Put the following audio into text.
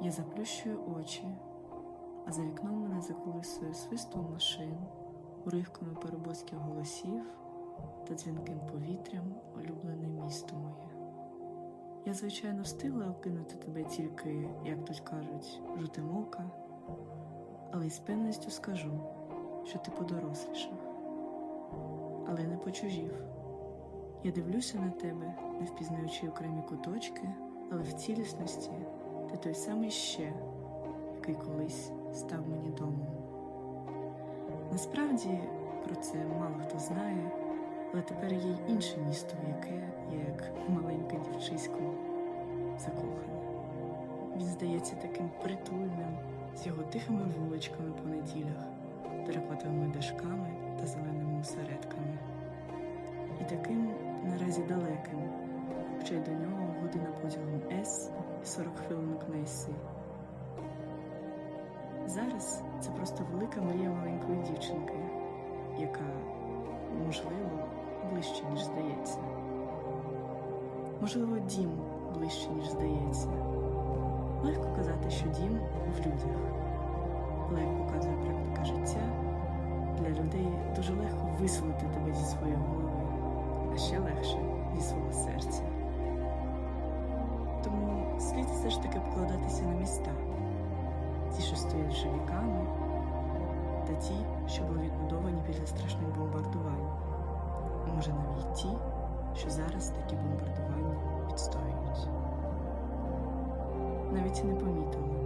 Я заплющую очі, а за вікном мене заколисує свистом машин, уривками перебоцьких голосів та дзвінким повітрям улюблене місто моє. Я, звичайно, встигла окинути тебе тільки, як тут кажуть, жутим ока, але й з певністю скажу, що ти подорослішав, але не почужів. Я дивлюся на тебе, не впізнаючи окремі куточки, але в цілісності ти той самий ще, який колись став мені домом. Насправді про це мало хто знає, але тепер є й інше місто, яке як маленьке дівчисько закохана. Він здається таким притульним, з його тихими вуличками по неділях, перекотовими дашками та зеленими осередками. І таким наразі далеким, хоча й до нього година потягом С і 40 хвилинок на. Зараз це просто велика мрія маленької дівчинки, яка, можливо, ближче, ніж здається. Можливо, дім ближче, ніж здається. Легко казати, що дім в людях. Але як показує практика життя, для людей дуже легко висунути тебе зі своєї голови, а ще легше зі свого серця. Слід все ж таки покладатися на міста, ті, що стоять вже віками, та ті, що були відбудовані після страшних бомбардувань. Може навіть ті, що зараз такі бомбардування відстоюють. Навіть і не помітила,